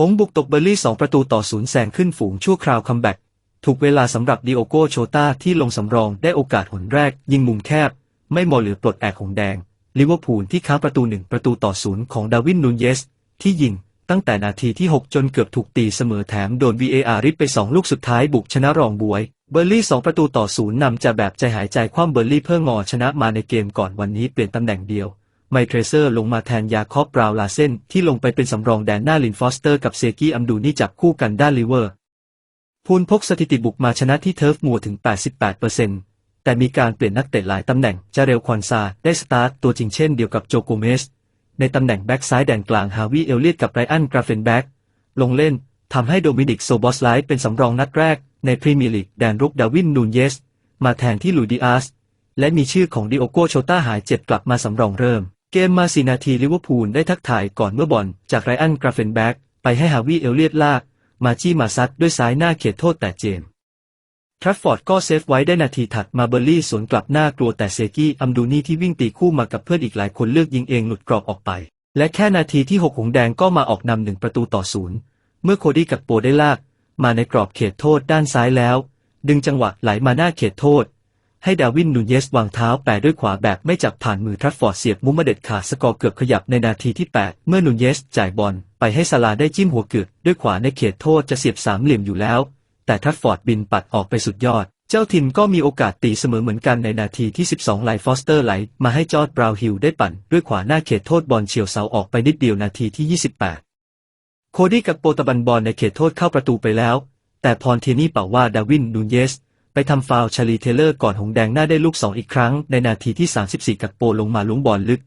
หงบุกตกเบอร์ลี่ 2 ประตูต่อศูนย์แซงขึ้นฝูงชั่วคราวคัมแบ็กถูกเวลาสำหรับดิโอโกโชตาที่ลงสำรองได้โอกาสหนแรก ยิงมุมแคบ ไม่มอเหลือปลดแอกหงแดง ลิเวอร์พูลที่ค้าประตูหนึ่งประตูต่อศูนย์ของดาวินนูนเยส ที่ยิงตั้งแต่นาทีที่ 6 จนเกือบถูกตีเสมอแถมโดน VAR ริบไป 2 ลูกสุดท้ายบุกชนะรองบวย เบอร์ลี่ 2 ประตูต่อศูนย์นำจะแบบใจหายใจคว่ำเบอร์ลี่เพื่องอชนะมาในเกมก่อนวันนี้เปลี่ยนตำแหน่งเดียว ไมเทรเซอร์ลงมาแทนยาคอบบราวลาเซนที่ลงไปเป็นสำรองแดนหน้าลินฟอสเตอร์กับเซกี้อัมดูนี่จับคู่กันด้านลิเวอร์ พูลพกสถิติบุกมาชนะที่เทิร์ฟมัวถึง 88%แต่มีการเปลี่ยนนักเตะหลายตำแหน่งจะเร็วควันซาได้สตาร์ตตัวจริงเช่นเดียวกับโจโกเมส ในตำแหน่งแบ็กซ้ายแดนกลางฮาวิเอลเลียตกับไรอันกราเฟนแบ็กลงเล่นทำให้โดมินิกโซบอสไลท์เป็นสำรองนัดแรก ในพรีเมียร์ลีกแดนรุกดาวินนูนเยส มาแทนที่ลุยดิอาสและมีชื่อของดิโอโกโชต้าหายเจ็บกลับมาสำรองเริ่ม เกมมาสีนาทีลิเวอร์พูลได้ทักทายก่อนเมื่อบอลจากไรอันกราเฟนแบ็กไปให้ฮาวิเอลเลียตลาก มาจี้มาซัดด้วยซ้ายหน้าเขตโทษแต่เจมส์ทรัฟฟอร์ดก็เซฟไว้ได้นาทีถัดมาเบอร์ลี่สวนกลับหน้ากลัวแต่เซกี้อัมดูนี่ที่วิ่งตีคู่มากับเพื่อนอีกหลายคนเลือกยิงเองหลุดกรอบออกไป และแค่นาทีที่6หงแดงก็มาออกนำหนึ่งประตูต่อศูนย์เมื่อโคดี้กับโปได้ลาก มาในกรอบเขตโทษด้านซ้ายแล้ว ดึงจังหวะไหลมาหน้าเขตโทษ ให้ดาวินนูเยสวางเท้าแปะด้วยขวาแบบไม่จับผ่านมือทรัฟฟอร์ดเสียบมุมมาเด็ดขาดสกอร์เกือบขยับในนาทีที่ 8 เมื่อนูเยสจ่ายบอลไปให้ซาลาได้จิ้มหัวเกือกด้วยขวาในเขตโทษจะเสียบสามเหลี่ยมอยู่แล้ว แต่ทรัฟฟอร์ดบินปัดออกไปสุดยอด เจ้าถิ่นก็มีโอกาสตีเสมอเหมือนกันในนาทีที่ 12 ไลฟอสเตอร์ไหลมาให้จอร์ดบราวฮิลได้ปั่นด้วยขวาหน้าเขตโทษบอลเฉียวเสาออกไปนิดเดียวนาทีที่ 28 โคดี้กับโปตบันบอลในเขตโทษเข้าประตูไปแล้ว แต่พรเทนี่เป่าว่าดาวินนูเยส ไปทำฟาว์ชาลีเทเลอร์ก่อนหงแดงหน้าได้ลูกสองอีกครั้ง ในนาทีที่ 34 กับโปลงมาลุ้งบอลลึก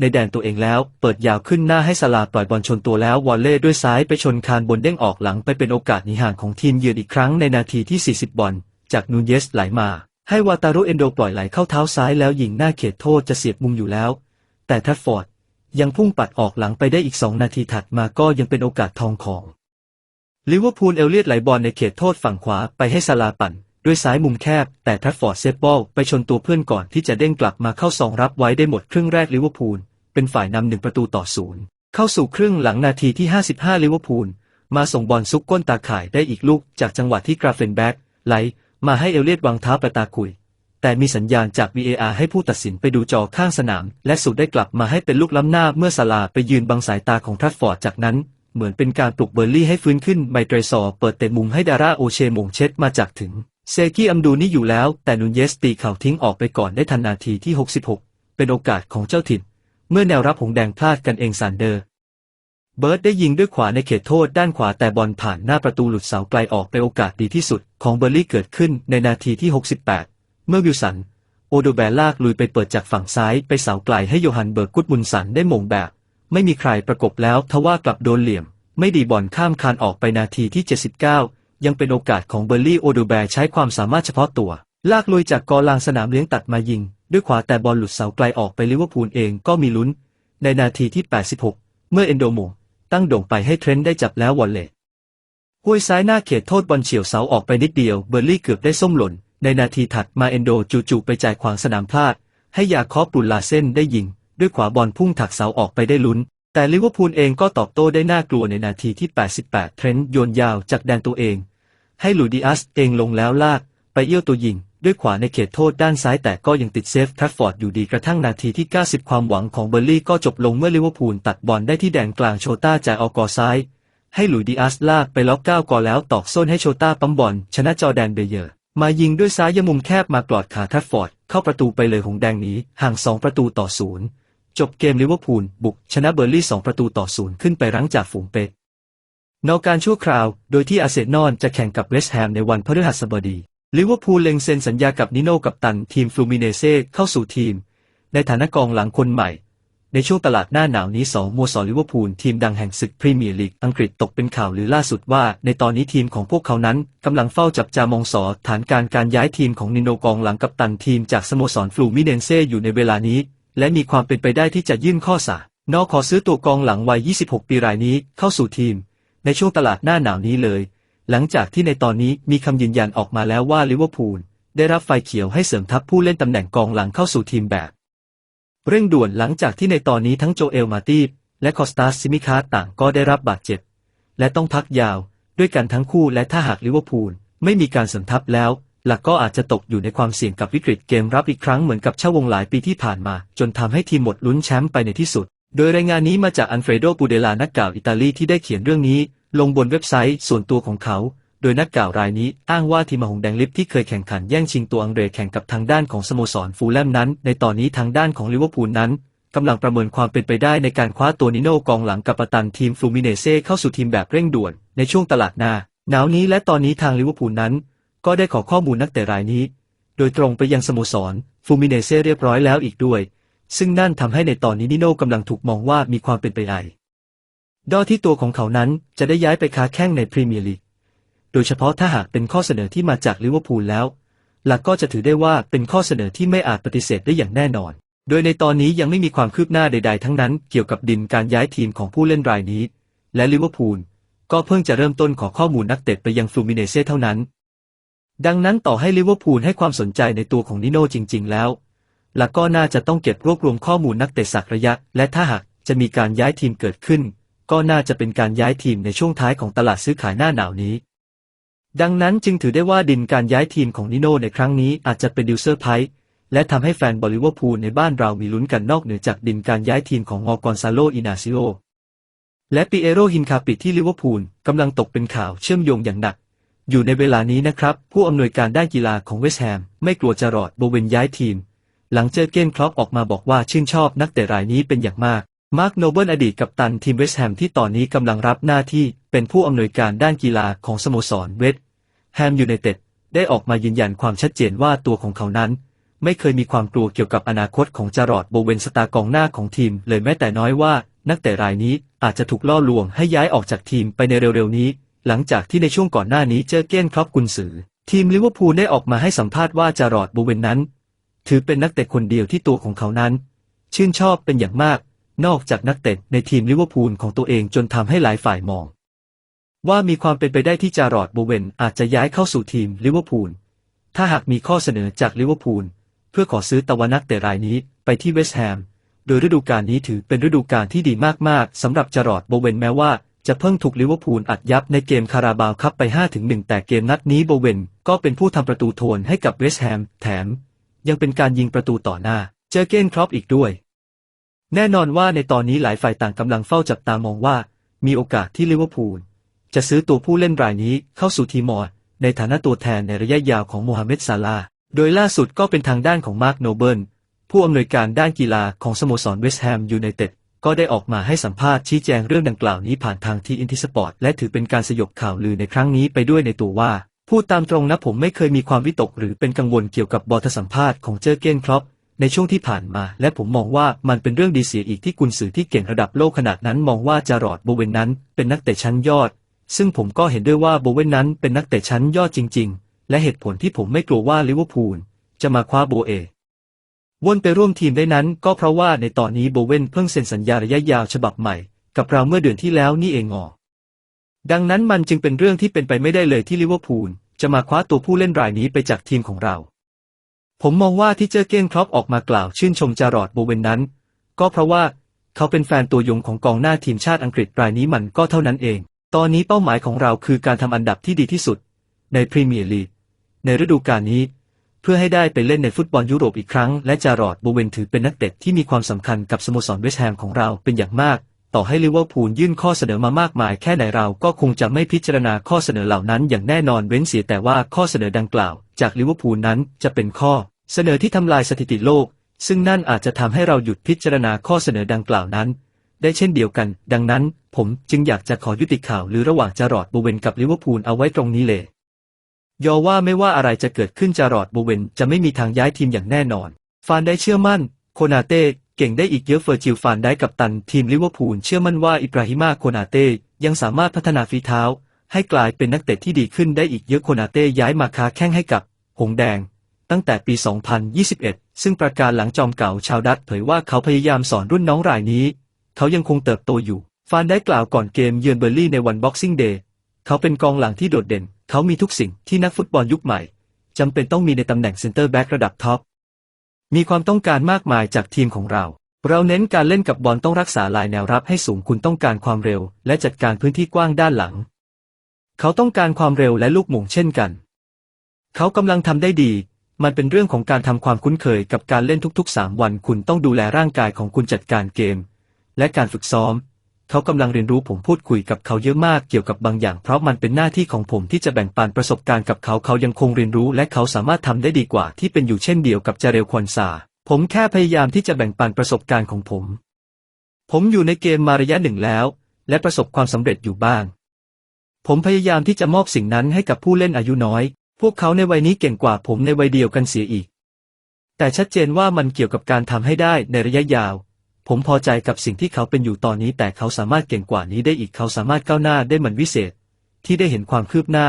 ในแดนตัวเองแล้ว เปิดยาวขึ้นหน้าให้สลาปล่อยบอลชนตัวแล้ววอลเล่ด้วยซ้ายไปชนคานบนเด้งออกหลังไปเป็นโอกาสหนีห่างของทีมเยือนอีกครั้งในนาทีที่ 40 บอลจากนูเยสไหลมา ให้วาตารุเอนโดปล่อยไหลเข้าเท้าซ้ายแล้วยิงหน้าเขตโทษจะเสียบมุมอยู่แล้ว แต่ทัฟฟอร์ดยังพุ่งปัดออกหลังไปได้อีก2นาทีถัดมาก็ยังเป็นโอกาสทองของลิเวอร์พูลเอลเลียดไหลบอลในเขตโทษฝั่งขวาไปให้ซาลาปั่น ด้วยซ้ายมุมแคบ แต่ทัฟฟอร์ดเซฟบอลไปชนตัวเพื่อนก่อนที่จะเด้งกลับมาเข้าซองรับไว้ได้หมดครึ่งแรกลิเวอร์พูล เป็นฝ่ายนำหนึ่งประตูต่อศูนย์เข้าสู่ครึ่งหลังนาทีที่ 55 ลิเวอร์พูล มาส่งบอลซุกก้นตาข่ายได้อีกลูกจากจังหวะที่กราเฟนแบ็กไหลมาให้เอลเลียดวางเท้าประตาคุย แต่มีสัญญาณจาก VAR ให้ผู้ตัดสินไปดูจอข้างสนาม และสุดได้กลับมาให้เป็นลูกล้ำหน้าเมื่อซาลาไปยืนบังสายตาของทัฟฟอร์ดจากนั้นเหมือนเป็นการปลุกเบอร์ลี่ให้ฟื้นขึ้นไมเตรซอร์เปิดเตะมุมให้ดาราโอเชมงเช็ดมาจากถึง เซกี้อัมดูนี่อยู่แล้ว แต่นุนเยสตีเข่าทิ้งออกไปก่อนได้ทันนาทีที่ 66 เป็นโอกาสของเจ้าถิ่น เมื่อแนวรับหงแดงพลาดกันเองซานเดอร์ เบิร์ดได้ยิงด้วยขวาในเขตโทษด้านขวาแต่บอลผ่านหน้าประตูหลุดเสาไกลออกไปโอกาสดีที่สุด ของเบอร์ลี่เกิดขึ้นในนาทีที่ 68 เมื่อวิลสัน โอโดแบลากลุยไปเปิดจากฝั่งซ้ายไปเสาไกลให้โยฮันเบิร์กกุดบุนสันได้มงแบบ ไม่มีใครประกบแล้วทว่ากลับโดนเหลี่ยม ไม่ดีบอลข้ามคานออกไปนาทีที่ 79 ยังเป็นโอกาสของเบอร์ลี่โอโดแบร์ใช้ความสามารถเฉพาะตัว ลากลุยจากกอลางสนามเลี้ยงตัดมายิง ด้วยขวาแต่บอลหลุดเสาไกลออกไปลิเวอร์พูลเองก็มีลุ้น ในนาทีที่ 86 เมื่อเอนโดโมตั้งโด่งไปให้เทรนต์ได้จับแล้ววอลเล่ห้วยซ้ายหน้าเขตโทษบอลเฉียวเสาออกไปนิดเดียวเบอร์ลี่เกือบได้ส้มหล่น ในนาทีถัดมาเอนโดจู่ๆไปจ่ายขวางสนามพลาด ให้ยาคอบปุลลาเซนได้ยิง ด้วยขวาบอลพุ่งถักเสาออกไปได้ลุ้น แต่ลิเวอร์พูลเองก็ตอบโต้ได้น่ากลัวในนาทีที่ 88 เทรนต์โยนยาวจากแดนตัวเอง ให้ลูดิอัสเองลงแล้วลากไปเอี้ยวตัวยิง ด้วยขวาในเขตโทษด้านซ้ายแต่ก็ยังติดเซฟแทรฟฟอร์ดอยู่ดีกระทั่งนาทีที่ 90 ความหวังของเบอร์ลี่ก็จบลงเมื่อลิเวอร์พูลตัดบอลได้ที่แดนกลางโชต้าจ่ายออกกอซ้าย ให้หลุยดิอัสลากไปล็อกก้าวก่อแล้วตอกส้นให้โชต้าปั๊มบอลชนะจอแดนเบเยอร์มายิงด้วยซ้ายยมุมแคบมากลอดขาทัฟฟอร์ดเข้าประตูไปเลยหงแดงหนีห่าง 2 ประตูต่อศูนย์ จบเกมลิเวอร์พูลบุกชนะเบอร์ลี่ 2 ประตูต่อศูนย์ขึ้นไปรั้งจากฝูงเป็ดนอกการชั่วคราว โดยที่อาเซนอลจะแข่งกับเวสต์แฮมในวันพฤหัสบดี ลิเวอร์พูลเล็งเซ็นสัญญากับนิโน่กับตันทีมฟลูมิเนเซ่เข้าสู่ทีม ในฐานะกองหลังคนใหม่ ในช่วงตลาดหน้าหนาวนี้สองโมสรลิเวอร์พูลทีมดังแห่งศึกพรีเมียร์ลีกอังกฤษตกเป็นข่าวหรือล่าสุดว่า ในตอนนี้ทีมของพวกเขานั้นกำลังเฝ้าจับจามองสอฐานการการย้ายทีมของนิโนกองหลังกัปตันทีมจากสโมสรฟลูมิเนเซ่อยู่ในเวลานี้ และมีความเป็นไปได้ที่จะยื่นข้อสานอขอซื้อตัวกองหลังวัย 26 ปีรายนี้เข้าสู่ทีม ในช่วงตลาดหน้าหนาวนี้เลย หลังจากที่ในตอนนี้มีคำยืนยันออกมาแล้วว่าลิเวอร์พูลได้รับไฟเขียวให้เสริมทัพผู้เล่นตำแหน่งกองหลังเข้าสู่ทีมแบบ เร่งด่วนหลังจากที่ในตอนนี้ทั้งโจเอลมาตีฟและคอสตาสซิมิคาต่างก็ได้รับบาดเจ็บ และต้องพักยาวด้วยกันทั้งคู่และถ้าหากลิเวอร์พูลไม่มีการเสริมทัพแล้ว หลักก็อาจจะตกอยู่ในความเสี่ยงกับวิกฤตเกมรับอีกครั้งเหมือนกับเช่าวงหลายปีที่ผ่านมา จนทำให้ทีมหมดลุ้นแชมป์ไปในที่สุด โดยรายงานนี้มาจากอันเฟรโดปูเดลานักกล่าวอิตาลีที่ได้เขียนเรื่องนี้ ลงบนเว็บไซต์ส่วนตัวของเขา โดยนักกล่าวรายนี้อ้างว่าทีมหงแดงลิฟที่เคยแข่งขันแย่งชิงตัวอังเดรแข่งกับทางด้านของสโมสรฟูลแลมนั้น ในตอนนี้ทางด้านของลิเวอร์พูลนั้นกำลังประเมินความเป็นไปได้ในการคว้าตัวนิโน่กองหลังกับปตันทีมฟลูมิเนเซ่เข้าสู่ทีมแบบเร่งด่วนในช่วงตลาดหน้าหนาวนี้และตอนนี้ทางลิเวอร์พูลนั้น ก็ได้ขอข้อมูลนักเตะรายนี้ โดยตรงไปยังสโมสรฟูมิเนเซ่เรียบร้อยแล้วอีกด้วย ซึ่งนั่นทำให้ในตอนนี้นิโน่กำลังถูกมองว่ามีความเป็นไปได้ดอที่ตัวของเขานั้นจะได้ย้ายไปค้าแข้งในพรีเมียร์ลีก โดยเฉพาะถ้าหากเป็นข้อเสนอที่มาจากลิเวอร์พูลแล้ว หลักก็จะถือได้ว่าเป็นข้อเสนอที่ไม่อาจปฏิเสธได้อย่างแน่นอน โดยในตอนนี้ยังไม่มีความคืบหน้าใด ๆ ทั้งนั้นเกี่ยวกับดินการย้ายทีมของผู้เล่นรายนี้ และลิเวอร์พูลก็เพิ่งจะเริ่มต้นขอข้อมูลนักเตะไปยังฟลูมิเนเซ่เท่านั้น ดังนั้นต่อให้ลิเวอร์พูลให้ความสนใจในตัวของนิโน่จริง ๆ แล้วหลักก็น่าจะต้องเก็บรวบรวมข้อมูลนักเตะสักระยะ และถ้าหากจะมีการย้ายทีมเกิดขึ้น ก็น่าจะเป็นการย้ายทีมในช่วงท้ายของตลาดซื้อขายหน้าหนาวนี้ ดังนั้นจึงถือได้ว่าดินการย้ายทีมของนิโน่ในครั้งนี้อาจจะเป็นดิวเซอร์ไพรส์และทำให้แฟนบอลลิเวอร์พูลในบ้านเรามีลุ้นกันนอกเหนือจากดินการย้ายทีมของงอกอนซาโลอินาซิโอและปีเอโรฮินคาปิที่ลิเวอร์พูลกำลังตกเป็นข่าวเชื่อมโยงอย่างหนัก อยู่ในเวลานี้นะครับ ผู้อำนวยการด้านกีฬาของเวสต์แฮม ไม่กลัวจะรอดโบเวนย้ายทีม หลังเจอเกนคล็อปออกมาบอกว่าชื่นชอบนักเตะรายนี้เป็นอย่างมากมาร์คโนเบิลอดีตกัปตันทีมเวสต์แฮมที่ตอนนี้กำลังรับหน้าที่เป็นผู้อำนวยการด้านกีฬาของสโมสรเวสต์แฮมยูไนเต็ดได้ออกมายืนยันความชัดเจนว่าตัวของเขานั้น ไม่เคยมีความกลัวเกี่ยวกับอนาคตของจารอดโบเวนสตาร์กองหน้าของทีม เลยแม้แต่น้อยว่านักเตะรายนี้อาจจะถูกล่อลวงให้ย้ายออกจากทีมไปในเร็วๆนี้ หลังจากที่ในช่วงก่อนหน้านี้เจอเก้นครอปกุนซือ ทีมลิเวอร์พูลได้ออกมาให้สัมภาษณ์ว่าจารอดโบเวนนั้น ถือเป็นนักเตะคนเดียวที่ตัวของเขานั้น ชื่นชอบเป็นอย่างมาก นอกจากนักเตะในทีมลิเวอร์พูลของตัวเองจนทำให้หลายฝ่ายมอง ว่ามีความเป็นไปได้ที่จารอดโบเวนอาจจะย้ายเข้าสู่ทีมลิเวอร์พูลถ้าหากมีข้อเสนอจากลิเวอร์พูลเพื่อขอซื้อตะวันนักเตะรายนี้ไปที่เวสต์แฮม โดยฤดูกาลนี้ถือเป็นฤดูกาลที่ดีมากๆสำหรับจารอดโบเวนแม้ว่า จะเพิ่งถูกลิเวอร์พูลอัดยับในเกมคาราบาวคัพไป 5-1 แต่เกมนัดนี้โบเวนก็เป็นผู้ทำประตูโทนให้กับเวสต์แฮม แถม ยังเป็นการยิงประตูต่อหน้า เจอเกนครอปอีกด้วย แน่นอนว่าในตอนนี้หลายฝ่ายต่างกำลังเฝ้าจับตามองว่า มีโอกาสที่ลิเวอร์พูลจะซื้อตัวผู้เล่นรายนี้เข้าสู่ทีมอร์ในฐานะตัวแทนในระยะยาวของโมฮัมเหม็ดซาลา โดยล่าสุดก็เป็นทางด้านของมาร์คโนเบิลผู้อำนวยการด้านกีฬาของสโมสรเวสต์แฮมยูไนเต็ด ก็ได้ออกมาให้สัมภาษณ์ชี้แจงเรื่องดังกล่าวนี้ผ่านทางทีอินทิสปอร์ตและถือเป็นการสยบข่าวลือในครั้งนี้ไปด้วยในตัวว่า พูดตามตรงนะผมไม่เคยมีความวิตกหรือเป็นกังวลเกี่ยวกับบอทสัมภาษณ์ของเจอเกนครอปในช่วงที่ผ่านมา และผมมองว่ามันเป็นเรื่องดีเสียอีกที่กุนซือที่เก่งระดับโลกขนาดนั้นมองว่าจารอดโบเวนนั้นเป็นนักเตะชั้นยอด ซึ่งผมก็เห็นด้วยว่าโบเวนนั้นเป็นนักเตะชั้นยอดจริง ๆ และเหตุผลที่ผมไม่กลัวว่าลิเวอร์พูลจะมาคว้าโบเอ วนไปร่วมทีมได้นั้นก็เพราะว่าในตอนนี้โบเวนเพิ่งเซ็นสัญญาระยะยาวฉบับใหม่ กับเราเมื่อเดือนที่แล้วนี่เองอดังนั้นมันจึงเป็นเรื่องที่เป็นไปไม่ได้เลยที่ลิเวอร์พูลจะมาคว้าตัวผู้เล่นรายนี้ไปจากทีมของเรา ผมมองว่าที่เจอเก้นครอปออกมากล่าวชื่นชมจารอดโบเวนนั้น ก็เพราะว่าเขาเป็นแฟนตัวยงของกองหน้าทีมชาติอังกฤษรายนี้มันก็เท่านั้นเอง ตอนนี้เป้าหมายของเราคือการทำอันดับที่ดีที่สุด ในพรีเมียร์ลีกในฤดูกาลนี้ เพื่อให้ได้ไปเล่นในฟุตบอลยุโรปอีกครั้ง และจารอดโบเวนถือเป็นนักเตะที่มีความสำคัญกับสโมสรเวสต์แฮมของเราเป็นอย่างมาก ต่อให้ลิเวอร์พูลยื่นข้อเสนอมามากมายแค่ไหนเราก็คงจะไม่พิจารณาข้อเสนอเหล่านั้นอย่างแน่นอนเว้นเสียแต่ว่าข้อเสนอดังกล่าว จากลิเวอร์พูลนั้นจะเป็นข้อ เสนอที่ทำลายสถิติโลก ซึ่งนั่นอาจจะทำให้เราหยุดพิจารณาข้อเสนอดังกล่าวนั้น ได้เช่นเดียวกัน ดังนั้น ผมจึงอยากจะขอยุติข่าวหรือระหว่างจารอดโบเวนกับลิเวอร์พูลเอาไว้ตรงนี้เลย ยอว่าไม่ว่าอะไรจะเกิดขึ้นจารอดโบเวนจะไม่มีทางย้ายทีมอย่างแน่นอน ฟานได้เชื่อมั่น โคนาเต้เก่งได้อีกเยอะเฟอร์จิลฟานได้กับตันทีมลิเวอร์พูลเชื่อมั่นว่าอิบราฮิมาโคนาเต้ยังสามารถพัฒนาฝีเท้า ให้กลายเป็นนักเตะที่ดีขึ้นได้อีกเยอะโคนาเต้ย้ายมาค้าแข้งให้กับ หงแดง ตั้งแต่ปี 2021 ซึ่งประกาศหลังจอมเก่าชาวดัตเผยว่าเขาพยายามสอนรุ่นน้องรายนี้ เขายังคงเติบโตอยู่ ฟานได้กล่าวก่อนเกมเยือนเบอร์ลี่ในวันบ็อกซิ่งเดย์เขาเป็นกองหลังที่โดดเด่น เขามีทุกสิ่งที่นักฟุตบอลยุคใหม่จำเป็นต้องมีในตำแหน่งเซนเตอร์แบ็กระดับท็อป มีความต้องการมากมายจากทีมของเรา เราเน้นการเล่นกับบอลต้องรักษาลายแนวรับให้สูงคุณต้องการความเร็ว และจัดการพื้นที่กว้างด้านหลัง เขาต้องการความเร็วและลูกหม่งเช่นกัน เขากำลังทำได้ดี มันเป็นเรื่องของการทำความคุ้นเคยกับการเล่นทุกๆ 3 วัน คุณต้องดูแลร่างกายของคุณจัดการเกม และการฝึกซ้อม เขากำลังเรียนรู้ผมพูดคุยกับเขาเยอะมากเกี่ยวกับบางอย่าง เพราะมันเป็นหน้าที่ของผมที่จะแบ่งปันประสบการณ์กับเขาเขายังคงเรียนรู้และเขาสามารถทำได้ดีกว่าที่เป็นอยู่เช่นเดียวกับจาเรลควนซาผมแค่พยายามที่จะแบ่งปันประสบการณ์ของผม ผมอยู่ในเกมมาระยะหนึ่งแล้ว และประสบความสำเร็จอยู่บ้าง ผมพยายามที่จะมอบสิ่งนั้นให้กับผู้เล่นอายุน้อย พวกเขาในวัยนี้เก่งกว่าผมในวัยเดียวกันเสียอีก แต่ชัดเจนว่ามันเกี่ยวกับการทำให้ได้ในระยะยาว ผมพอใจกับสิ่งที่เขาเป็นอยู่ตอนนี้ แต่เขาสามารถเก่งกว่านี้ได้อีกเขาสามารถก้าวหน้าได้เหมือนวิเศษ ที่ได้เห็นความคืบหน้า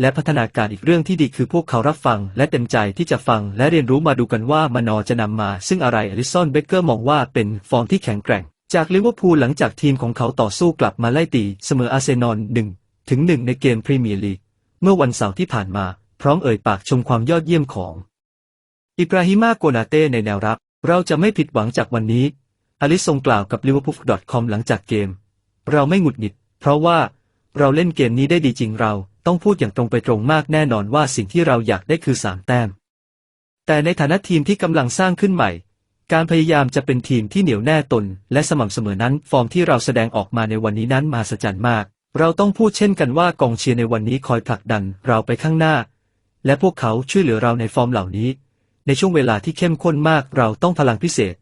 และพัฒนาการอีกเรื่องที่ดีคือพวกเขารับฟัง และเต็มใจที่จะฟัง และเรียนรู้มาดูกันว่ามานอจะนำมา ซึ่งอะไรอลิสันเบเกอร์มองว่าเป็นฟอร์มที่แข็งแกร่ง จากลิเวอร์พูลหลังจากทีมของเขาต่อสู้กลับมาไล่ตีเสมออาร์เซนอลหนึ่งถึงหนึ่งในเกมพรีเมียร์ลีกเมื่อวันเสาร์ที่ผ่านมา พร้อมเอ่ยปากชมความยอดเยี่ยมของ อิบราฮิมาโกนาเต้ในแนวรับ เราจะไม่ผิดหวังจากวันนี้ อลิสทรงกล่าวกับ liverpool.com หลังจากเกม เราไม่หงุดหงิด เพราะว่าเราเล่นเกมนี้ได้ดีจริงเราต้องพูดอย่างตรงไปตรงมากแน่นอนว่าสิ่งที่เราอยากได้คือสามแต้ม แต่ในฐานะทีมที่กำลังสร้างขึ้นใหม่ การพยายามจะเป็นทีมที่เหนียวแน่ตน และสม่ำเสมอนั้น ฟอร์มที่เราแสดงออกมาในวันนี้นั้นมหัศจรรย์มาก เราต้องพูดเช่นกันว่ากองเชียร์ในวันนี้คอยผลักดันเราไปข้างหน้า และพวกเขาช่วยเหลือเราในฟอร์มเหล่านี้ ในช่วงเวลาที่เข้มข้นมากเราต้องพลังพิเศษ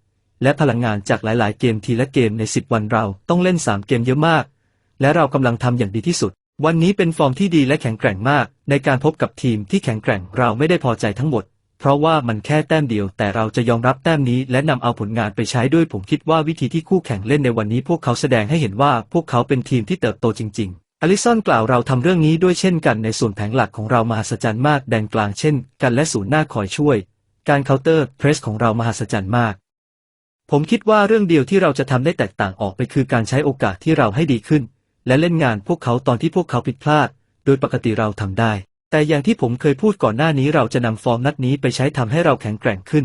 และพลังงานจากหลาย ๆ เกมทีละเกมใน 10 วันเราต้องเล่น 3 เกมเยอะมาก และเรากำลังทำอย่างดีที่สุด วันนี้เป็นฟอร์มที่ดีและแข็งแกร่งมาก ในการพบกับทีมที่แข็งแกร่งเราไม่ได้พอใจทั้งหมด เพราะว่ามันแค่แต้มเดียว แต่เราจะยอมรับแต้มนี้ และนำเอาผลงานไปใช้ด้วยผมคิดว่าวิธีที่คู่แข่งเล่นในวันนี้ พวกเขาแสดงให้เห็นว่าพวกเขาเป็นทีมที่เติบโตจริง ๆอลิสันกล่าวเราทำเรื่องนี้ด้วยเช่นกันในส่วนแผงหลักของเรามหัศจรรย์มากแดนกลางเช่น กันและศูนย์หน้าคอยช่วย การเคาน์เตอร์เพรสของเรามหัศจรรย์มาก ผมคิดว่าเรื่องเดียวที่เราจะทำได้แตกต่างออกไปคือการใช้โอกาสที่เราให้ดีขึ้น และเล่นงานพวกเขาตอนที่พวกเขาผิดพลาด โดยปกติเราทำได้ แต่อย่างที่ผมเคยพูดก่อนหน้านี้เราจะนำฟอร์มนัดนี้ไปใช้ทำให้เราแข็งแกร่งขึ้น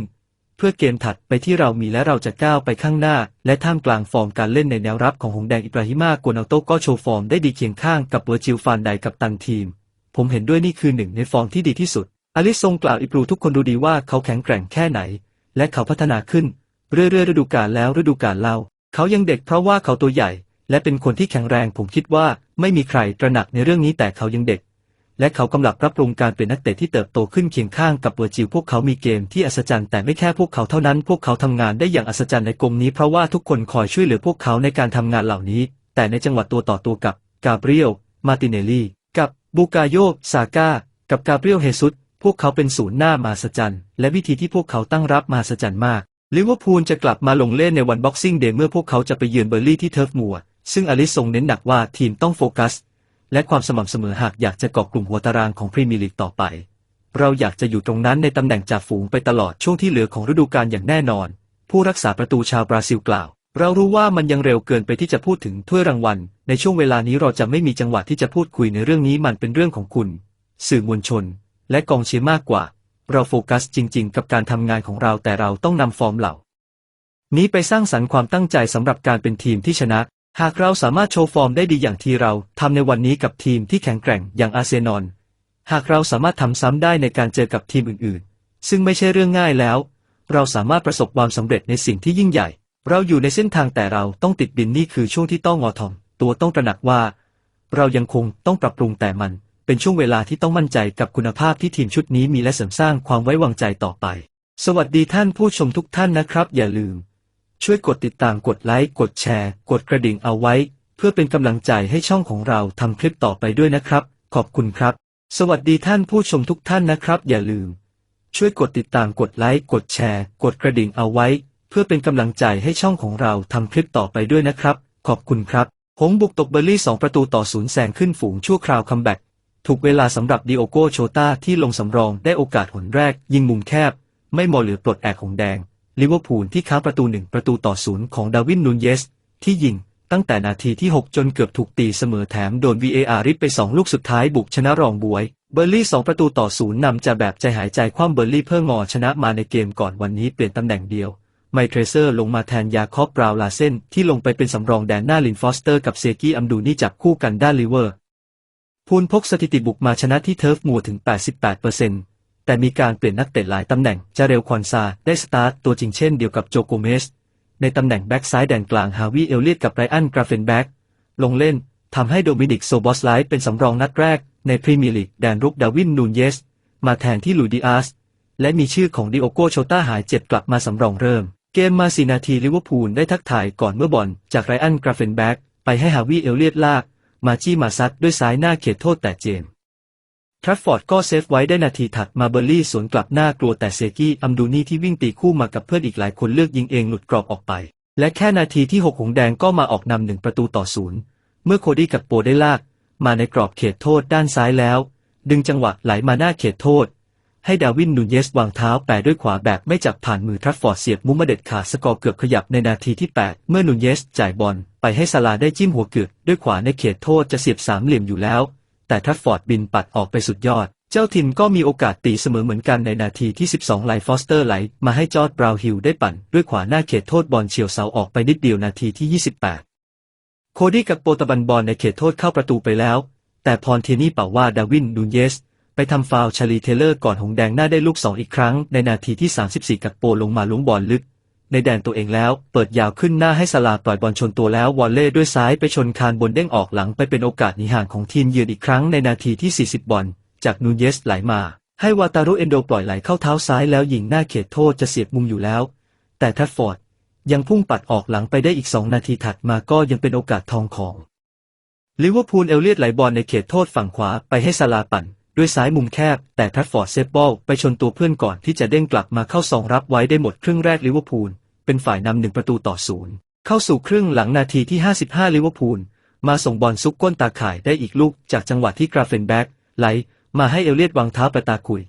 เพื่อเกมถัดไปที่เรามีและเราจะก้าวไปข้างหน้า และท่ามกลางฟอร์มการเล่นในแนวรับของหงแดงอิบราฮิมาโกนาโตก็โชว์ฟอร์มได้ดีเคียงข้างกับเวอร์จิลฟานไดกับตันทีม ผมเห็นด้วยนี่คือหนึ่งในฟอร์มที่ดีที่สุดอลิซทรงกล่าวอิบรูทุกคนดูดีว่าเขาแข็งแกร่งแค่ไหน และเขาพัฒนาขึ้น เรื่อยๆฤดูกาลแล้วฤดูกาลเล่า เขายังเด็กเพราะว่าเขาตัวใหญ่ และเป็นคนที่แข็งแรงผมคิดว่าไม่มีใครตระหนักในเรื่องนี้แต่เขายังเด็ก และเขากำลังรับรุงการเป็นนักเตะที่เติบโตขึ้นเคียงข้างกับเวอร์จิลพวกเขามีเกมที่อัศจรรย์แต่ไม่แค่พวกเขาเท่านั้น พวกเขาทำงานได้อย่างอัศจรรย์ในกลมนี้เพราะว่าทุกคนคอยช่วยเหลือพวกเขาในการทำงานเหล่านี้ แต่ในจังหวะตัวต่อตัวกับกาเบรียลมาติเนลลีกับบูกาโยซาก้ากับกาเบรียลเฮซุสพวกเขาเป็นศูนย์หน้ามหัศจรรย์และวิธีที่พวกเขาตั้งรับมหัศจรรย์มาก ลิเวอร์พูลจะกลับมาลงเล่นในวันบ็อกซิ่งเดย์เมื่อพวกเขาจะไปเยือนเบอร์ลี่ที่เทิร์ฟมัว ซึ่งอลิสทรงเน้นหนักว่าทีมต้องโฟกัส และความสม่ำเสมอหากอยากจะเกาะกลุ่มหัวตารางของพรีเมียร์ลีกต่อไป เราอยากจะอยู่ตรงนั้นในตำแหน่งจ่าฝูงไปตลอดช่วงที่เหลือของฤดูกาลอย่างแน่นอน ผู้รักษาประตูชาวบราซิลกล่าว เรารู้ว่ามันยังเร็วเกินไปที่จะพูดถึงถ้วยรางวัล ในช่วงเวลานี้เราจะไม่มีจังหวะที่จะพูดคุยในเรื่องนี้มันเป็นเรื่องของคุณ สื่อมวลชน และกองเชียร์มากกว่า เราโฟกัสจริง ๆ กับการทำงานของเราแต่เราต้องนำฟอร์มเหล่า นี้ไปสร้างสรรค์ความตั้งใจสำหรับการเป็นทีมที่ชนะ หากเราสามารถโชว์ฟอร์มได้ดีอย่างที่เราทำในวันนี้กับทีมที่แข็งแกร่งอย่างอาเซนอลหากเราสามารถทำซ้ำได้ในการเจอกับทีมอื่นๆ ซึ่งไม่ใช่เรื่องง่ายแล้ว เราสามารถประสบความสำเร็จในสิ่งที่ยิ่งใหญ่ เราอยู่ในเส้นทางแต่เราต้องติดบินนี่คือช่วงที่ต้องงอทอม ตัวต้องตระหนักว่า เรายังคงต้องปรับปรุงแต่มัน เป็นช่วงเวลาที่ต้องมั่นใจกับคุณภาพที่ทีมชุดนี้มีและเสริมสร้างความไว้วางใจต่อไป สวัสดีท่านผู้ชมทุกท่านนะครับ อย่าลืม ช่วยกดติดตามกดไลค์กดแชร์ กดกระดิ่งเอาไว้ เพื่อเป็นกำลังใจให้ช่องของเราทำคลิปต่อไปด้วยนะครับ ขอบคุณครับ สวัสดีท่านผู้ชมทุกท่านนะครับ อย่าลืม ช่วยกดติดตามกดไลค์กดแชร์ กดกระดิ่งเอาไว้ เพื่อเป็นกำลังใจให้ช่องของเราทำคลิปต่อไปด้วยนะครับ ขอบคุณครับหงบุกตกเบอร์ลี่ 2 ประตูต่อศูนย์แซงขึ้นฝูงชั่วคราวคัมแบ็ก ถูกเวลาสำหรับดิโอโกโชตาที่ลงสำรองได้โอกาสหนแรก ยิงมุมแคบ ไม่มอหรือปลดแอกของแดง ลิเวอร์พูลที่ค้าประตูหนึ่งประตูต่อศูนย์ของดาวินนูนเยส ที่ยิงตั้งแต่นาทีที่ 6 จนเกือบถูกตีเสมอแถมโดน VAR ริบไป 2 ลูกสุดท้ายบุกชนะรองบวย เบอร์ลี่ 2 ประตูต่อศูนย์นำจะแบบใจหายใจคว่ำเบอร์ลี่เพิ่งงอชนะมาในเกมก่อนวันนี้เปลี่ยนตำแหน่งเดียว ไมเทรเซอร์ลงมาแทนยาคอปบราวลาเซนที่ลงไปเป็นสำรองแดนหน้าลินฟอสเตอร์กับเซกี้อัมดูนี่จับคู่กันด้านลิเวอร์ พูลพกสถิติบุกมาชนะที่เทิร์ฟมัวถึง 88%แต่มีการเปลี่ยนนักเตะหลายตำแหน่งจาเรลควอนซาได้สตาร์ตตัวจริงเช่นเดียวกับโจโกเมส ในตำแหน่งแบ็กซ้ายแดนกลางฮาวิเอลเลียตกับไรอันกราเฟนแบ็กลงเล่นทำให้โดมินิกโซบอสไลท์เป็นสำรองนัดแรกในพรีเมียร์ลีกแดนรุกดาวินนูนเยส มาแทนที่ลุยดิอาส และมีชื่อของดิโอโกโชต้าหายเจ็บกลับมาสำรองเริ่ม เกมมาสีนาทีลิเวอร์พูลได้ทักทายก่อนเมื่อบอลจากไรอันกราเฟนแบ็กไปให้ฮาวิเอลเลียตลาก มาจี้มาซัดด้วยซ้ายหน้าเขตโทษแต่เจมส์ทรัฟฟอร์ดก็เซฟไว้ได้นาทีถัดมาเบอร์ลี่สวนกลับหน้ากลัวแต่เซกี้อัมดูนี่ที่วิ่งตีคู่มากับเพื่อนอีกหลายคนเลือกยิงเองหลุดกรอบออกไป และแค่นาทีที่ 6 หงแดงก็มาออกนำหนึ่งประตูต่อศูนย์เมื่อโคดี้กับโปได้ลาก มาในกรอบเขตโทษด้านซ้ายแล้ว ดึงจังหวะไหลมาหน้าเขตโทษ ให้ดาวินนูเยสวางเท้าแปะด้วยขวาแบบไม่จับผ่านมือทรัฟฟอร์ดเสียบมุมมาเด็ดขาดสกอร์เกือบขยับในนาทีที่ 8 เมื่อนูเยสจ่ายบอลไปให้ซาลาได้จิ้มหัวเกือกด้วยขวาในเขตโทษจะเสียบสามเหลี่ยมอยู่แล้ว แต่ทรัฟฟอร์ดบินปัดออกไปสุดยอด เจ้าถิ่นก็มีโอกาสตีเสมอเหมือนกันในนาทีที่ 12 ไลฟอสเตอร์ไหลมาให้จอร์ดบราวฮิลได้ปั่นด้วยขวาหน้าเขตโทษบอลเฉียวเสาออกไปนิดเดียวนาทีที่ 28 โคดี้กับโปตบันบอลในเขตโทษเข้าประตูไปแล้ว แต่พรเทนี่เป่าว่าดาวินนูเยส ไปทำฟาว์ชาลีเทเลอร์ก่อนหงแดงหน้าได้ลูกสองอีกครั้ง ในนาทีที่ 34 กับโปลงมาลุ้งบอลลึก ในแดนตัวเองแล้ว เปิดยาวขึ้นหน้าให้สลาปล่อยบอลชนตัวแล้ววอลเล่ด้วยซ้ายไปชนคานบนเด้งออกหลังไปเป็นโอกาสหนีห่างของทีมเยือนอีกครั้งในนาทีที่ 40 บอลจากนูเยสไหลมา ให้วาตารุเอนโดปล่อยไหลเข้าเท้าซ้ายแล้วยิงหน้าเขตโทษจะเสียบมุมอยู่แล้ว แต่ทัดฟอร์ดยังพุ่งปัดออกหลังไปได้อีก2นาทีถัดมาก็ยังเป็นโอกาสทองของลิเวอร์พูลเอลเลียดไหลบอลในเขตโทษฝั่งขวาไปให้ซาลาปั่น ด้วยซ้ายมุมแคบ แต่ทัดฟอร์ดเซฟบอลไปชนตัวเพื่อนก่อนที่จะเด้งกลับมาเข้าซองรับไว้ได้หมดครึ่งแรกลิเวอร์พูล เป็นฝ่ายนำหนึ่งประตูต่อศูนย์เข้าสู่ครึ่งหลังนาทีที่ 55 ลิเวอร์พูล มาส่งบอลซุกก้นตาข่ายได้อีกลูกจากจังหวะที่กราเฟนแบ็กไหลมาให้เอลเลียดวางเท้าประตาคุย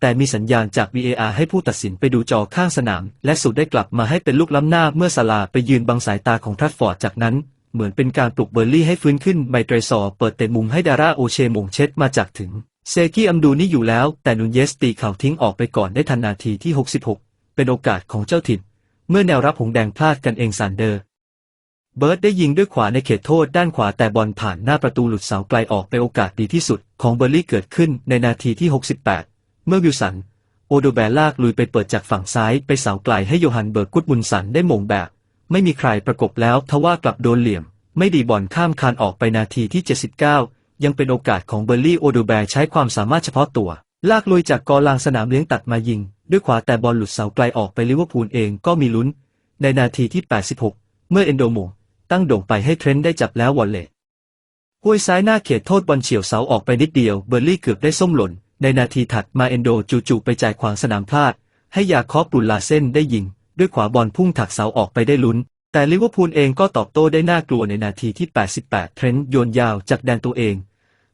แต่มีสัญญาณจาก VAR ให้ผู้ตัดสินไปดูจอข้างสนาม และสุดได้กลับมาให้เป็นลูกล้ำหน้าเมื่อซาลาไปยืนบังสายตาของทัดฟอร์ดจากนั้นเหมือนเป็นการปลุกเบอร์ลี่ให้ฟื้นขึ้นไมเตรซอร์เปิดเตะมุมให้ดาราโอเชมงเช็ดมาจากถึง เซกี้อัมดูนี่อยู่แล้ว แต่นุนเยสตีเข่าทิ้งออกไปก่อนได้ทันนาทีที่ 66 เป็นโอกาสของเจ้าถิ่น เมื่อแนวรับหงแดงพลาดกันเองซันเดอร์ เบิร์ดได้ยิงด้วยขวาในเขตโทษด้านขวาแต่บอลผ่านหน้าประตูหลุดเสาไกลออกไปโอกาสดีที่สุด ของเบอร์ลี่เกิดขึ้นในนาทีที่ 68 เมื่อวิลสัน โอโดแบลากลุยไปเปิดจากฝั่งซ้ายไปเสาไกลให้โยฮันเบิร์กกุดบุนสันได้มงแบบ ไม่มีใครประกบแล้วทว่ากลับโดนเหลี่ยม ไม่ดีบอลข้ามคานออกไปนาทีที่ 79 ยังเป็นโอกาสของเบอร์ลี่โอโดแบร์ใช้ความสามารถเฉพาะตัว ลากลุยจากกอลางสนามเลี้ยงตัดมายิง ด้วยขวาแต่บอลหลุดเสาไกลออกไปลิเวอร์พูลเองก็มีลุ้น ในนาทีที่ 86 เมื่อเอนโดโมงตั้งโด่งไปให้เทรนต์ได้จับแล้ววอลเล่ห้วยซ้ายหน้าเขตโทษบอลเฉียวเสาออกไปนิดเดียวเบอร์ลี่เกือบได้ส้มหล่น ในนาทีถัดมาเอนโดจู่ๆไปจ่ายขวางสนามพลาด ให้ยาคอปบุลลาเซนได้ยิง ด้วยขวาบอลพุ่งถักเสาออกไปได้ลุ้น แต่ลิเวอร์พูลเองก็ตอบโต้ได้น่ากลัวในนาทีที่ 88 เทรนต์โยนยาวจากแดนตัวเอง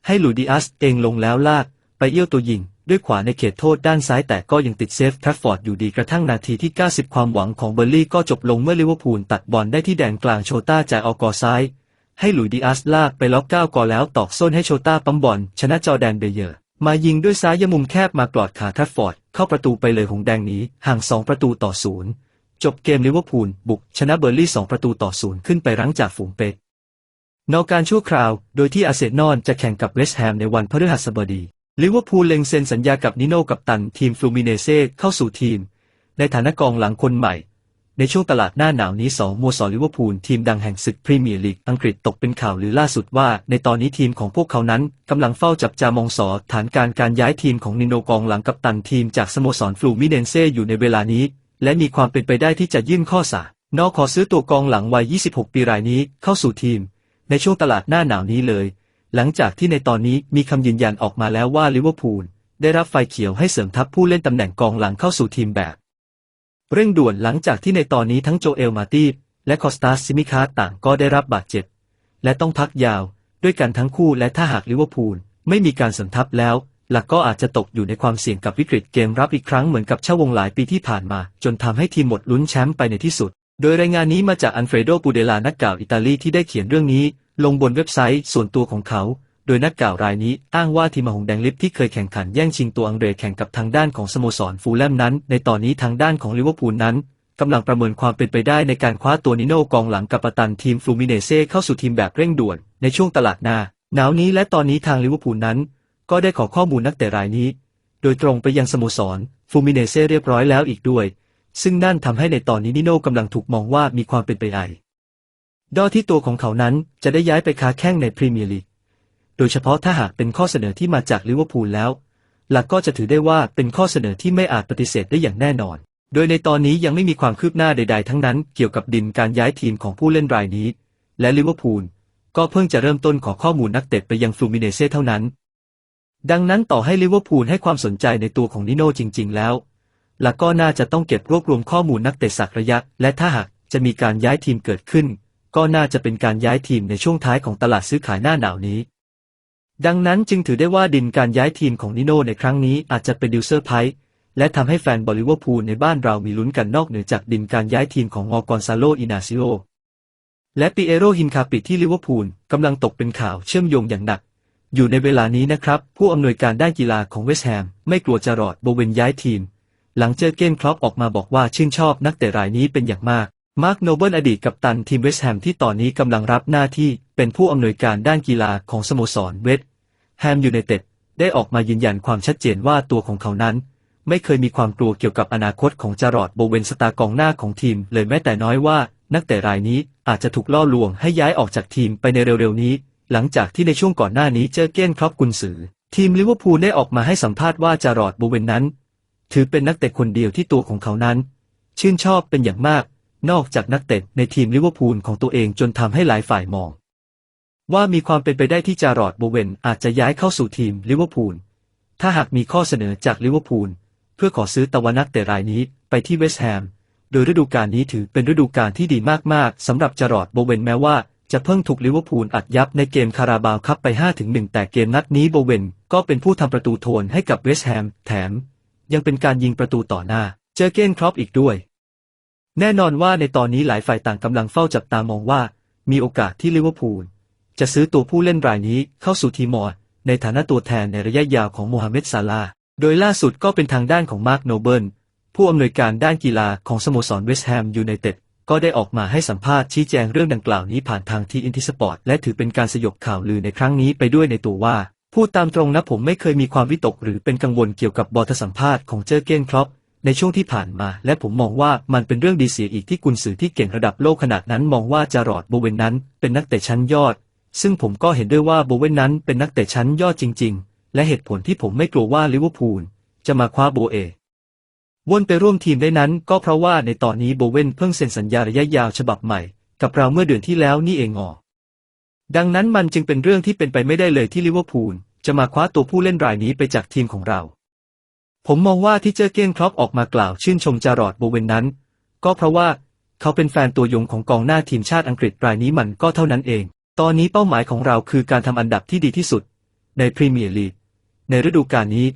ให้ลูดิอัสเองลงแล้วลากไปเอี้ยวตัวยิง ด้วยขวาในเขตโทษด้านซ้ายแต่ก็ยังติดเซฟแทฟฟอร์ดอยู่ดีกระทั่งนาทีที่ 90 ความหวังของเบอร์ลี่ก็จบลงเมื่อลิเวอร์พูลตัดบอลได้ที่แดนกลางโชต้าจ่ายออกกอซ้าย ให้หลุยดิอัสลากไปล็อกก้าวก่อแล้วตอกส้นให้โชต้าปั๊มบอลชนะจอแดนเบเยอร์ มายิงด้วยซ้ายยมุมแคบมากลอดขาแทฟฟอร์ดเข้าประตูไปเลยหงแดงหนี้ห่าง2ประตูต่อศูนย์ จบเกมลิเวอร์พูลบุกชนะเบอร์ลี่ 2 ประตูต่อศูนย์ขึ้นไปรั้งจากฝูงเป็ดนอกการชั่วคราว โดยที่อาเซนอลจะแข่งกับเวสต์แฮมในวันพฤหัสบดีลิเวอร์พูลเล็งเซ็นสัญญากับนิโน่กับตันทีมฟลูมิเนเซ่เข้าสู่ทีม ในฐานะกองหลังคนใหม่ ในช่วงตลาดหน้าหนาวนี้สองโมสรลิเวอร์พูลทีมดังแห่งศึกพรีเมียร์ลีกอังกฤษตกเป็นข่าวหรือล่าสุดว่า ในตอนนี้ทีมของพวกเขานั้นกำลังเฝ้าจับจามองสอฐานการการย้ายทีมของนิโนกองหลังกับตันทีมจากสโมสรฟลูมิเนเซ่อยู่ในเวลานี้ และมีความเป็นไปได้ที่จะยื่นข้อสานอขอซื้อตัวกองหลังวัย 26 ปีรายนี้เข้าสู่ทีม ในช่วงตลาดหน้าหนาวนี้เลย หลังจากที่ในตอนนี้มีคำยืนยันออกมาแล้วว่าลิเวอร์พูลได้รับไฟเขียวให้เสริมทัพผู้เล่นตำแหน่งกองหลังเข้าสู่ทีมแบบ เร่งด่วนหลังจากที่ในตอนนี้ทั้งโจเอลมาตีฟและคอสตาซิมิคาต่างก็ได้รับบาดเจ็บ และต้องพักยาวด้วยกันทั้งคู่และถ้าหากลิเวอร์พูลไม่มีการเสริมทัพแล้ว หลักก็อาจจะตกอยู่ในความเสี่ยงกับวิกฤตเกมรับอีกครั้งเหมือนกับเช่าวงหลายปีที่ผ่านมา จนทำให้ทีมหมดลุ้นแชมป์ไปในที่สุด โดยรายงานนี้มาจากอันเฟรโดปูเดลานักกล่าวอิตาลีที่ได้เขียนเรื่องนี้ ลงบนเว็บไซต์ส่วนตัวของเขา โดยนักกล่าวรายนี้อ้างว่าทีมหงแดงลิฟที่เคยแข่งขันแย่งชิงตัวอังเดรแข่งกับทางด้านของสโมสรฟูลแลมนั้น ในตอนนี้ทางด้านของลิเวอร์พูลนั้นกกำลังประเมินความเป็นไปได้ในการคว้าตัวนิโน่กองหลังกัปตันทีมฟลูมิเนเซ่เข้าสู่ทีมแบบเร่งด่วนในช่วงตลาดหน้าหนาวนี้และตอนนี้ทางลิเวอร์พูลนั้น ก็ได้ขอข้อมูลนักเตะรายนี้ โดยตรงไปยังสโมสรฟูมิเนเซ่เรียบร้อยแล้วอีกด้วย ซึ่งนั่นทำให้ในตอนนี้นิโน่กำลังถูกมองว่ามีความเป็นไปได้ดอที่ตัวของเขานั้นจะได้ย้ายไปค้าแข้งในพรีเมียร์ลีก โดยเฉพาะถ้าหากเป็นข้อเสนอที่มาจากลิเวอร์พูลแล้ว หลักก็จะถือได้ว่าเป็นข้อเสนอที่ไม่อาจปฏิเสธได้อย่างแน่นอน โดยในตอนนี้ยังไม่มีความคืบหน้าใด ๆ ทั้งนั้นเกี่ยวกับดินการย้ายทีมของผู้เล่นรายนี้ และลิเวอร์พูลก็เพิ่งจะเริ่มต้นขอข้อมูลนักเตะไปยังฟลูมิเนเซ่เท่านั้น ดังนั้นต่อให้ลิเวอร์พูลให้ความสนใจในตัวของนิโน่จริง ๆ แล้วหลักก็น่าจะต้องเก็บรวบรวมข้อมูลนักเตะสักระยะ และถ้าหากจะมีการย้ายทีมเกิดขึ้น ก็น่าจะเป็นการย้ายทีมในช่วงท้ายของตลาดซื้อขายหน้าหนาวนี้ ดังนั้นจึงถือได้ว่าดินการย้ายทีมของนิโน่ในครั้งนี้อาจจะเป็นดิวเซอร์ไพรส์และทำให้แฟนบอลลิเวอร์พูลในบ้านเรามีลุ้นกันนอกเหนือจากดินการย้ายทีมของงอกอนซาโลอินาซิโอและปิเอโรฮินคาปิที่ลิเวอร์พูลกำลังตกเป็นข่าวเชื่อมโยงอย่างหนัก อยู่ในเวลานี้นะครับ ผู้อำนวยการด้านกีฬาของเวสต์แฮม ไม่กลัวจะรอดโบเวนย้ายทีม หลังเจอเกนครอปออกมาบอกว่าชื่นชอบนักเตะรายนี้เป็นอย่างมาก มาร์คโนเบิลอดีตกัปตันทีมเวสต์แฮมที่ตอนนี้กำลังรับหน้าที่เป็นผู้อำนวยการด้านกีฬาของสโมสรเวสต์แฮมยูไนเต็ดได้ออกมายืนยันความชัดเจนว่าตัวของเขานั้น ไม่เคยมีความกลัวเกี่ยวกับอนาคตของจารอดโบเวนสตาร์กองหน้าของทีม เลยแม้แต่น้อยว่านักเตะรายนี้อาจจะถูกล่อลวงให้ย้ายออกจากทีมไปในเร็วๆนี้ หลังจากที่ในช่วงก่อนหน้านี้เจอเก้นครอปกุนซือ ทีมลิเวอร์พูลได้ออกมาให้สัมภาษณ์ว่าจารอดโบเวนนั้น ถือเป็นนักเตะคนเดียวที่ตัวของเขานั้น ชื่นชอบเป็นอย่างมาก นอกจากนักเตะในทีมลิเวอร์พูลของตัวเองจนทำให้หลายฝ่ายมอง ว่ามีความเป็นไปได้ที่จารอดโบเวนอาจจะย้ายเข้าสู่ทีมลิเวอร์พูลถ้าหากมีข้อเสนอจากลิเวอร์พูลเพื่อขอซื้อตะวันนักเตะรายนี้ไปที่เวสต์แฮมโดยฤดูกาลนี้ถือเป็นฤดูกาลที่ดีมากๆสำหรับจารอดโบเวนแม้ว่า จะเพิ่งถูกลิเวอร์พูลอัดยับในเกมคาราบาวคัพไป 5-1 แต่เกมนัดนี้โบเวนก็เป็นผู้ทำประตูโทนให้กับเวสต์แฮม แถม ยังเป็นการยิงประตูต่อหน้า เจอเกนครอปอีกด้วย แน่นอนว่าในตอนนี้หลายฝ่ายต่างกำลังเฝ้าจับตามองว่า มีโอกาสที่ลิเวอร์พูลจะซื้อตัวผู้เล่นรายนี้เข้าสู่ทีมอร์ในฐานะตัวแทนในระยะยาวของโมฮัมเหม็ดซาลา โดยล่าสุดก็เป็นทางด้านของมาร์คโนเบิลผู้อำนวยการด้านกีฬาของสโมสรเวสต์แฮมยูไนเต็ด ก็ได้ออกมาให้สัมภาษณ์ชี้แจงเรื่องดังกล่าวนี้ผ่านทางทีอินทิสปอร์ตและถือเป็นการสยบข่าวลือในครั้งนี้ไปด้วยในตัวว่า พูดตามตรงนะผมไม่เคยมีความวิตกหรือเป็นกังวลเกี่ยวกับบอทสัมภาษณ์ของเจอเก้นครอปในช่วงที่ผ่านมา และผมมองว่ามันเป็นเรื่องดีเสียอีกที่กุนซือที่เก่งระดับโลกขนาดนั้นมองว่าจารอดโบเวนนั้นเป็นนักเตะชั้นยอด ซึ่งผมก็เห็นด้วยว่าโบเวนนั้นเป็นนักเตะชั้นยอดจริง ๆ และเหตุผลที่ผมไม่กลัวว่าลิเวอร์พูลจะมาคว้าโบเอ วนไปร่วมทีมได้นั้นก็เพราะว่าในตอนนี้โบเวนเพิ่งเซ็นสัญญาระยะยาวฉบับใหม่ กับเราเมื่อเดือนที่แล้วนี่เองออดังนั้นมันจึงเป็นเรื่องที่เป็นไปไม่ได้เลยที่ลิเวอร์พูลจะมาคว้าตัวผู้เล่นรายนี้ไปจากทีมของเรา ผมมองว่าที่เจอเก้นครอปออกมากล่าวชื่นชมจารอดโบเวนนั้น ก็เพราะว่าเขาเป็นแฟนตัวยงของกองหน้าทีมชาติอังกฤษรายนี้มันก็เท่านั้นเอง ตอนนี้เป้าหมายของเราคือการทำอันดับที่ดีที่สุด ในพรีเมียร์ลีกในฤดูกาลนี้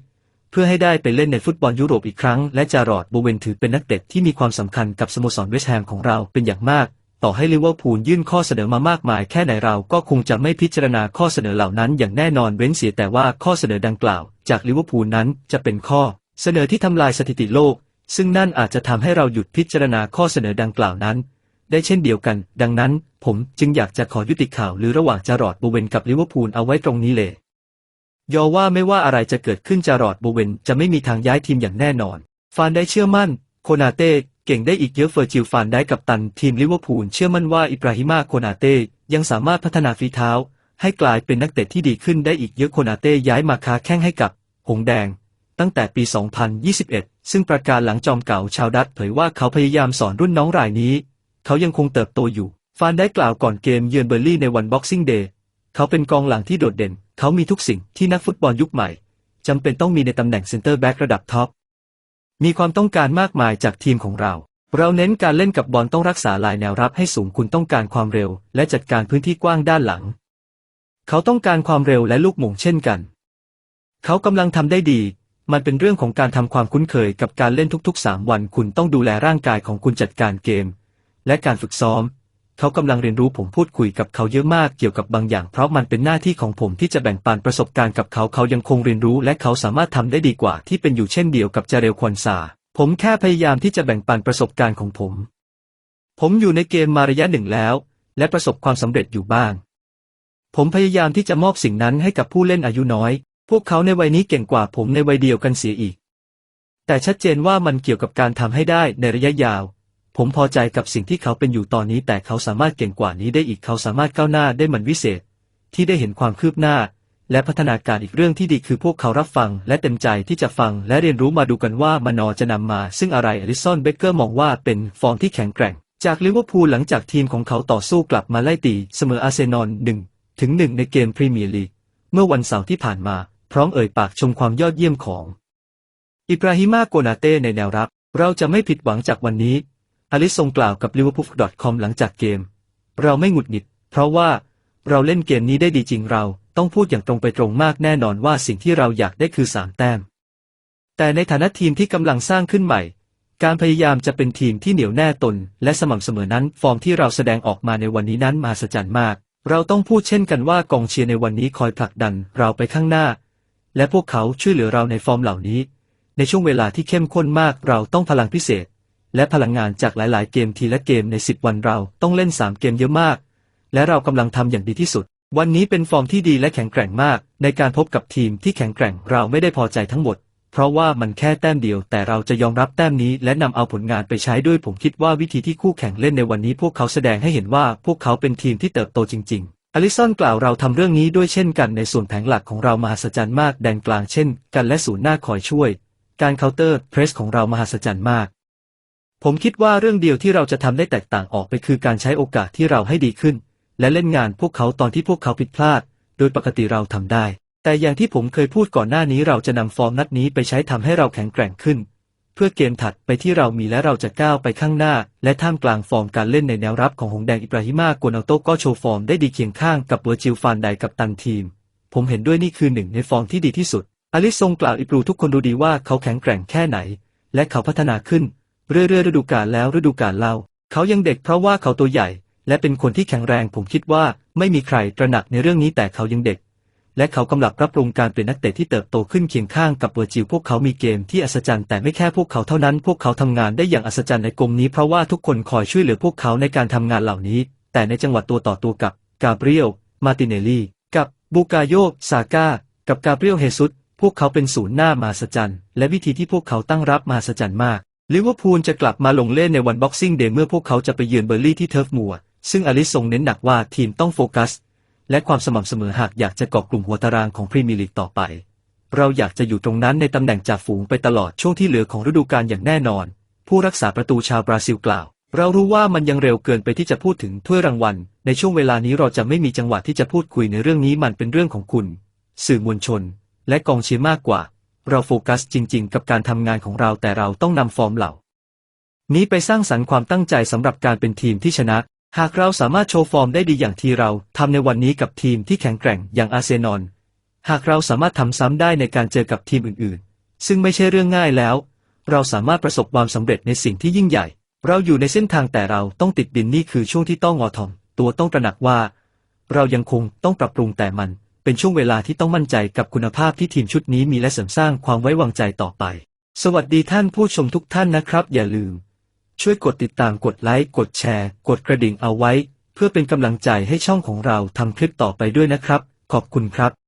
พื่อให้ได้ไปเล่นในฟุตบอลยุโรปอีกครั้ง และจารอดโบเวนถือเป็นนักเตะที่มีความสำคัญกับสโมสรเวสต์แฮมของเราเป็นอย่างมาก ต่อให้ลิเวอร์พูลยื่นข้อเสนอมามากมายแค่ไหนเราก็คงจะไม่พิจารณาข้อเสนอเหล่านั้นอย่างแน่นอนเว้นเสียแต่ว่าข้อเสนอดังกล่าว จากลิเวอร์พูลนั้นจะเป็นข้อ เสนอที่ทำลายสถิติโลก ซึ่งนั่นอาจจะทำให้เราหยุดพิจารณาข้อเสนอดังกล่าวนั้น ได้เช่นเดียวกัน ดังนั้น ผมจึงอยากจะขอยุติข่าวหรือระหว่างจารอดโบเวนกับลิเวอร์พูลเอาไว้ตรงนี้เลย ยอว่าไม่ว่าอะไรจะเกิดขึ้นจารอดโบเวนจะไม่มีทางย้ายทีมอย่างแน่นอน ฟานได้เชื่อมั่น โคนาเต้เก่งได้อีกเยอะเฟอร์จิลฟานได้กับตันทีมลิเวอร์พูลเชื่อมั่นว่าอิบราฮิมาโคนาเต้ยังสามารถพัฒนาฝีเท้า ให้กลายเป็นนักเตะที่ดีขึ้นได้อีกเยอะโคนาเต้ย้ายมาค้าแข้งให้กับ หงแดง ตั้งแต่ปี 2021 ซึ่งประกาศหลังจอมเก่าชาวดัตเผยว่าเขาพยายามสอนรุ่นน้องรายนี้ เขายังคงเติบโตอยู่ ฟานได้กล่าวก่อนเกมเยือนเบอร์ลี่ในวันบ็อกซิ่งเดย์เขาเป็นกองหลังที่โดดเด่น เขามีทุกสิ่งที่นักฟุตบอลยุคใหม่จำเป็นต้องมีในตำแหน่งเซนเตอร์แบ็กระดับท็อป มีความต้องการมากมายจากทีมของเรา เราเน้นการเล่นกับบอลต้องรักษาลายแนวรับให้สูงคุณต้องการความเร็ว และจัดการพื้นที่กว้างด้านหลัง เขาต้องการความเร็วและลูกหม่งเช่นกัน เขากำลังทำได้ดี มันเป็นเรื่องของการทำความคุ้นเคยกับการเล่นทุกๆ 3 วัน คุณต้องดูแลร่างกายของคุณจัดการเกม และการฝึกซ้อม เขากำลังเรียนรู้ผมพูดคุยกับเขาเยอะมากเกี่ยวกับบางอย่าง เพราะมันเป็นหน้าที่ของผมที่จะแบ่งปันประสบการณ์กับเขาเขายังคงเรียนรู้และเขาสามารถทำได้ดีกว่าที่เป็นอยู่เช่นเดียวกับจาเรลควนซาผมแค่พยายามที่จะแบ่งปันประสบการณ์ของผม ผมอยู่ในเกมมาระยะหนึ่งแล้ว และประสบความสำเร็จอยู่บ้าง ผมพยายามที่จะมอบสิ่งนั้นให้กับผู้เล่นอายุน้อย พวกเขาในวัยนี้เก่งกว่าผมในวัยเดียวกันเสียอีก แต่ชัดเจนว่ามันเกี่ยวกับการทำให้ได้ในระยะยาว ผมพอใจกับสิ่งที่เขาเป็นอยู่ตอนนี้ แต่เขาสามารถเก่งกว่านี้ได้อีกเขาสามารถก้าวหน้าได้เหมือนวิเศษ ที่ได้เห็นความคืบหน้า และพัฒนาการอีกเรื่องที่ดีคือพวกเขารับฟัง และเต็มใจที่จะฟัง และเรียนรู้มาดูกันว่ามานอจะนำมา ซึ่งอะไรอลิสันเบเกอร์มองว่าเป็นฟอร์มที่แข็งแกร่ง จากลิเวอร์พูลหลังจากทีมของเขาต่อสู้กลับมาไล่ตีเสมออาร์เซนอลหนึ่งถึงหนึ่งในเกมพรีเมียร์ลีกเมื่อวันเสาร์ที่ผ่านมา พร้อมเอ่ยปากชมความยอดเยี่ยมของ อิบราฮิมาโกนาเต้ในแนวรับ เราจะไม่ผิดหวังจากวันนี้ อลิสทรงกล่าวกับ liverpool.com หลังจากเกม เราไม่หงุดหงิด เพราะว่าเราเล่นเกมนี้ได้ดีจริงเราต้องพูดอย่างตรงไปตรงมากแน่นอนว่าสิ่งที่เราอยากได้คือสามแต้ม แต่ในฐานะทีมที่กำลังสร้างขึ้นใหม่ การพยายามจะเป็นทีมที่เหนียวแน่ตน และสม่ำเสมอนั้น ฟอร์มที่เราแสดงออกมาในวันนี้นั้นมหัศจรรย์มาก เราต้องพูดเช่นกันว่ากองเชียร์ในวันนี้คอยผลักดันเราไปข้างหน้า และพวกเขาช่วยเหลือเราในฟอร์มเหล่านี้ ในช่วงเวลาที่เข้มข้นมากเราต้องพลังพิเศษ และพลังงานจากหลาย ๆ เกมทีละเกมใน 10 วันเราต้องเล่น 3 เกมเยอะมาก และเรากำลังทำอย่างดีที่สุด วันนี้เป็นฟอร์มที่ดีและแข็งแกร่งมาก ในการพบกับทีมที่แข็งแกร่งเราไม่ได้พอใจทั้งหมด เพราะว่ามันแค่แต้มเดียว แต่เราจะยอมรับแต้มนี้ และนำเอาผลงานไปใช้ด้วยผมคิดว่าวิธีที่คู่แข่งเล่นในวันนี้ พวกเขาแสดงให้เห็นว่าพวกเขาเป็นทีมที่เติบโตจริง ๆอลิสันกล่าวเราทำเรื่องนี้ด้วยเช่นกันในส่วนแผงหลักของเรามหัศจรรย์มากแดนกลางเช่น กันและศูนย์หน้าคอยช่วย การเคาน์เตอร์เพรสของเรามหัศจรรย์มาก ผมคิดว่าเรื่องเดียวที่เราจะทำได้แตกต่างออกไปคือการใช้โอกาสที่เราให้ดีขึ้น และเล่นงานพวกเขาตอนที่พวกเขาผิดพลาด โดยปกติเราทำได้ แต่อย่างที่ผมเคยพูดก่อนหน้านี้เราจะนำฟอร์มนัดนี้ไปใช้ทำให้เราแข็งแกร่งขึ้น เพื่อเกมถัดไปที่เรามีและเราจะก้าวไปข้างหน้า และท่ามกลางฟอร์มการเล่นในแนวรับของหงแดงอิบราฮิมาโกนาโตก็โชว์ฟอร์มได้ดีเคียงข้างกับเวอร์จิลฟานไดกับตันทีม ผมเห็นด้วยนี่คือหนึ่งในฟอร์มที่ดีที่สุดอลิซทรงกล่าวอิบรูทุกคนรู้ดีว่าเขาแข็งแกร่งแค่ไหน และเขาพัฒนาขึ้น เรื่อยๆฤดูกาลแล้วฤดูกาลเล่า เขายังเด็กเพราะว่าเขาตัวใหญ่ และเป็นคนที่แข็งแรงผมคิดว่าไม่มีใครตระหนักในเรื่องนี้แต่เขายังเด็ก และเขากำลังรับปรุงการเป็นนักเตะที่เติบโตขึ้นเคียงข้างกับเวอร์จิลพวกเขามีเกมที่อัศจรรย์แต่ไม่แค่พวกเขาเท่านั้น พวกเขาทำงานได้อย่างอัศจรรย์ในกลมนี้เพราะว่าทุกคนคอยช่วยเหลือพวกเขาในการทำงานเหล่านี้ แต่ในจังหวะตัวต่อตัวกับกาเบรียลมาติเนลลีกับบูกาโยซาก้ากับกาเบรียลเฮซุสพวกเขาเป็นศูนย์หน้ามหัศจรรย์และวิธีที่พวกเขาตั้งรับมหัศจรรย์มาก ลิเวอร์พูลจะกลับมาลงเล่นในวันบ็อกซิ่งเดย์เมื่อพวกเขาจะไปเยือนเบอร์ลี่ที่เทิร์ฟมัวซึ่งอลิสทรงเน้นหนักว่าทีมต้องโฟกัส และความสม่ำเสมอหากอยากจะเกาะกลุ่มหัวตารางของพรีเมียร์ลีกต่อไป เราอยากจะอยู่ตรงนั้นในตำแหน่งจ่าฝูงไปตลอดช่วงที่เหลือของฤดูกาลอย่างแน่นอน ผู้รักษาประตูชาวบราซิลกล่าว เรารู้ว่ามันยังเร็วเกินไปที่จะพูดถึงถ้วยรางวัล ในช่วงเวลานี้เราจะไม่มีจังหวะที่จะพูดคุยในเรื่องนี้มันเป็นเรื่องของคุณ สื่อมวลชน และกองเชียร์มากกว่า เราโฟกัสจริง ๆ กับการทำงานของเราแต่เราต้องนำฟอร์มเหล่า นี้ไปสร้างสรรค์ความตั้งใจสำหรับการเป็นทีมที่ชนะ หากเราสามารถโชว์ฟอร์มได้ดีอย่างที่เราทำในวันนี้กับทีมที่แข็งแกร่งอย่างอาเซนอลหากเราสามารถทำซ้ำได้ในการเจอกับทีมอื่นๆ ซึ่งไม่ใช่เรื่องง่ายแล้ว เราสามารถประสบความสำเร็จในสิ่งที่ยิ่งใหญ่ เราอยู่ในเส้นทางแต่เราต้องติดดินนี่คือช่วงที่ต้องงอทอม ตัวต้องตระหนักว่า เรายังคงต้องปรับปรุงแต่มัน เป็นช่วงเวลาที่ต้องมั่นใจกับคุณภาพที่ทีมชุดนี้มีและเสริมสร้างความไว้วางใจต่อไป สวัสดีท่านผู้ชมทุกท่านนะครับ อย่าลืม ช่วยกดติดตามกดไลค์กดแชร์ กดกระดิ่งเอาไว้ เพื่อเป็นกำลังใจให้ช่องของเราทำคลิปต่อไปด้วยนะครับ ขอบคุณครับ